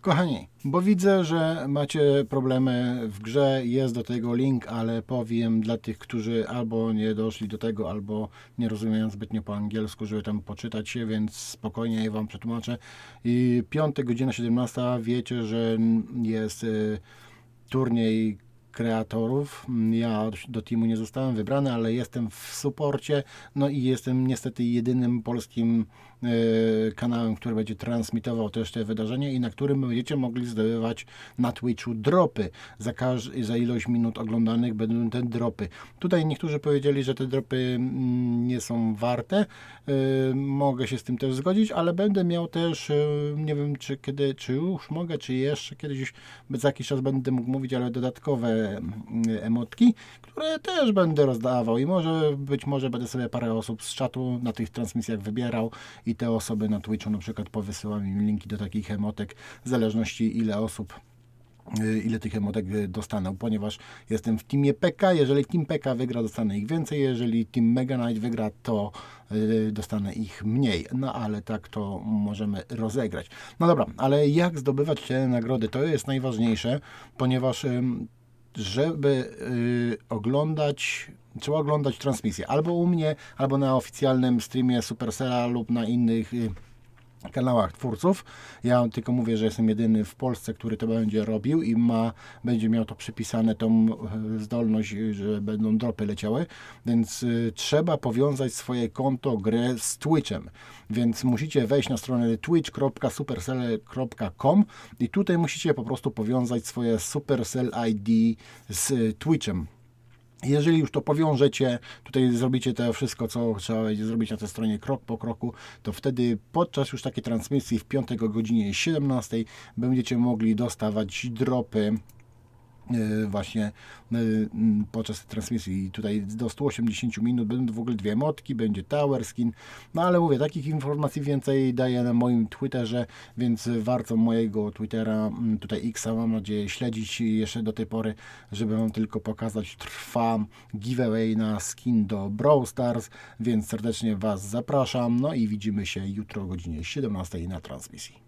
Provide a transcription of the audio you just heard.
Kochani, bo widzę, że macie problemy w grze, jest do tego link, ale powiem dla tych, którzy albo nie doszli do tego, albo nie rozumieją zbytnio po angielsku, żeby tam poczytać się, więc spokojnie je Wam przetłumaczę. I piątek, godzina 17, wiecie, że jest y, turniej kreatorów. Ja do teamu nie zostałem wybrany, ale jestem w suporcie, no i jestem niestety jedynym polskim e, kanałem, który będzie transmitował też te wydarzenie i na którym będziecie mogli zdobywać na Twitchu dropy. Za, każ- za ilość minut oglądanych będą te dropy. Tutaj niektórzy powiedzieli, że te dropy mm, nie są warte. E, Mogę się z tym też zgodzić, ale będę miał też, e, nie wiem czy kiedy, czy już mogę, czy jeszcze kiedyś, za jakiś czas będę mógł mówić, ale dodatkowe mm, emotki, które też będę rozdawał i może być może będę sobie parę osób z czatu na tych transmisjach wybierał i te osoby na Twitchu na przykład powysyłam im linki do takich emotek w zależności ile osób y, ile tych emotek y, dostanę, ponieważ jestem w teamie PK, jeżeli team PK wygra, dostanę ich więcej, jeżeli team Mega Knight wygra, to dostanę ich mniej, no ale tak to możemy rozegrać. No dobra, ale jak zdobywać te nagrody, to jest najważniejsze, ponieważ żeby y, oglądać, trzeba oglądać transmisję albo u mnie, albo na oficjalnym streamie Supercella lub na innych y, kanałach twórców. Ja tylko mówię, że jestem jedyny w Polsce, który to będzie robił i ma, będzie miał to przypisane tą e, zdolność, y, że będą dropy leciały, więc y, trzeba powiązać swoje konto grę z Twitchem. Więc musicie wejść na stronę twitch.supercell.com i tutaj musicie po prostu powiązać swoje Supercell ID z Twitchem. Jeżeli już to powiążecie, tutaj zrobicie to wszystko, co trzeba zrobić na tej stronie krok po kroku, to wtedy podczas już takiej transmisji w piątek o godzinie 17 będziecie mogli dostawać dropy właśnie e, m, podczas transmisji. I tutaj do 180 minut będą w ogóle dwie motki, będzie tower skin, no ale mówię, takich informacji więcej daję na moim Twitterze, więc warto mojego Twittera, m, tutaj Xa mam nadzieję śledzić jeszcze do tej pory, żeby Wam tylko pokazać, trwa giveaway na skin do Brawl Stars, więc serdecznie Was zapraszam, no i widzimy się jutro o godzinie 17 na transmisji.